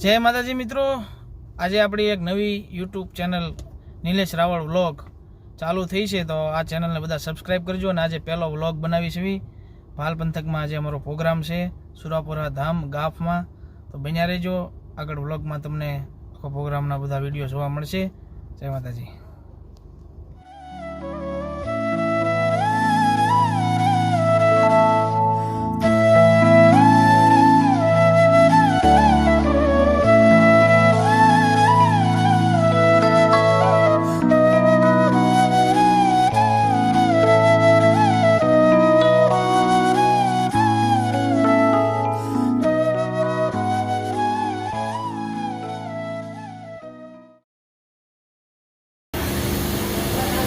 જય માતાજી મિત્રો. આજે આપણી એક નવી YouTube channel Nilesh Raval vlog ચાલુ થઈ છે. તો આ ચેનલને બધા સબસ્ક્રાઈબ કરજો અને આજે પહેલો વ્લોગ બનાવી છે ભાલ પંથકમાં આજે અમારો પ્રોગ્રામ છે. સુરાપુરા ધામ ગાફમાં. તો બન્યા રહેજો. આગળ વ્લોગમાં તમને આખો પ્રોગ્રામના બધા વીડિયો જોવા મળશે. જય માતાજી.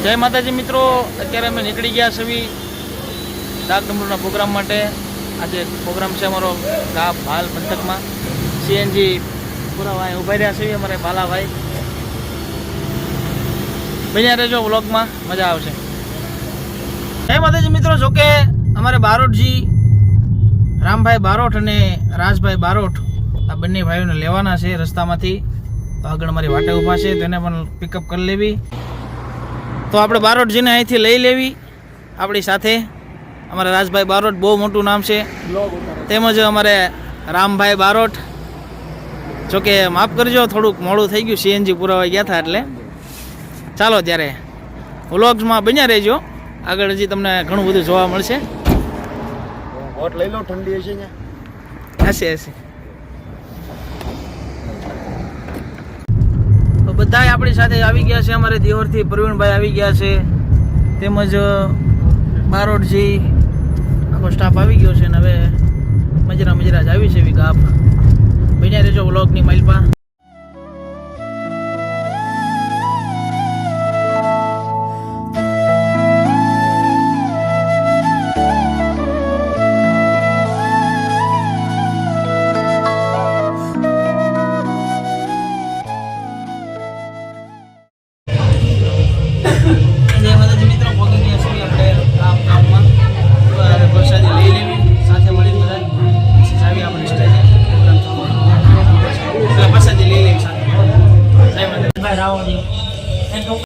જય માતાજી મિત્રો, અત્યારે અમે નીકળી ગયા છીએ ડાક ડમરૂના પ્રોગ્રામ માટે. આજે પ્રોગ્રામ છે અમારો ગા ભાલ પંથકમાં. સીએનજી પૂરા ભાઈ ઊભા રહ્યા છીએ અમારે ભાલાભાઈ. બન્યા રહેજો વ્લોગમાં, મજા આવશે. જય માતાજી મિત્રો જોકે અમારે બારોટજી, રામભાઈ બારોટ અને રાજભાઈ બારોટ આ બંને ભાઈઓને લેવાના છે રસ્તામાંથી. તો આગળ મારી વાટે ઊભા છે, તેને પણ પિકઅપ કરી લેવી. તો આપણે બારોટજીને અહીંથી લઈ લેવી આપણી સાથે. અમારા રાજભાઈ બારોટ બહુ મોટું નામ છે. તેમજ અમારે રામભાઈ બારોટ. જોકે માફ કરજો થોડુંક મોડું થઈ ગયું સીએનજી પુરાવા ગયા હતા એટલે. ચાલો ત્યારે વ્લોગ્સમાં બન્યા રહેજો. આગળ હજી તમને ઘણું બધું જોવા મળશે. લઈ લો ઠંડી હશે હશે હશે. તો બધાય આપણી સાથે આવી ગયા છે. અમારે દેવરથી પ્રવીણભાઈ આવી ગયા છે. તેમજ બારોટજી, આખો સ્ટાફ આવી ગયો છે ને હવે મજરા મજરા જ આવી છે એવી ગાપ બન્યા રહેજો વ્લોગની માઇલપા. માતાજી ભાઈ રાવજી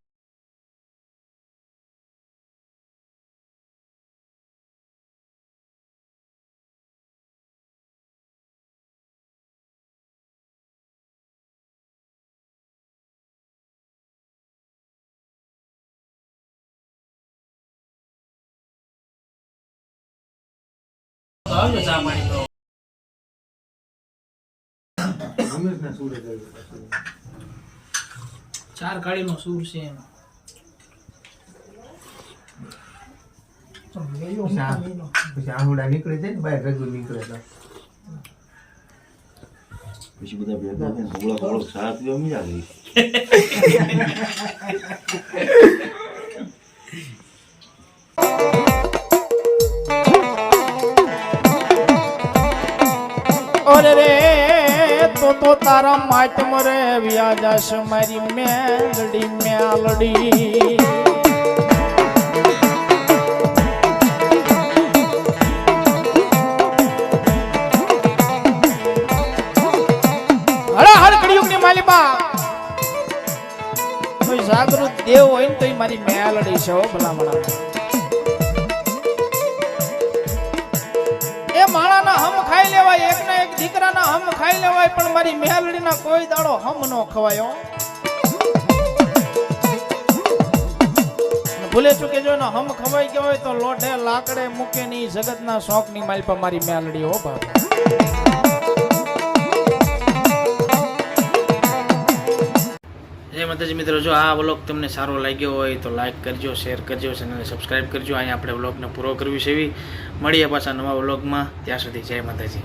આવજો ચા પાણી તો ચાર કાળીનો સૂર છે એનો. પછી આહુડા નીકળે છે ને બહાર નીકળે તો. પછી બધા ભેગા થઈને થોડા થોડો સાથ મજા આવી. તો તો તારા માટ મરે વ્યાજાશ મારી મેલડી મેલડી. કોઈ જાગૃત દેવ હોય ને તો મારી મેલડી છે ભલામણા. એ માણાના હમ ખાઈ લેવાય એક ના હમ ખાઈ લેવાય, પણ મારી મેલડીના કોઈ દાડો હમ નો ખવાયો ભૂલે ચૂકે જો હમ ખવાઈ ગયો હોય તો લોઢે લાકડે મૂકે ની જગતના શોખની માલ પર મારી મેલડી હો બાપા. જય માતાજી મિત્રો, જો આ વ્લોગ તમને સારો લાગ્યો હોય તો લાઈક કરજો, શેર કરજો, ચેનલને સબસ્ક્રાઈબ કરજો. અહીંયા આપણે વ્લોગને પૂરો કરવી છે એવી. મળીએ પાછા નવા વ્લોગમાં. ત્યાં સુધી જય માતાજી.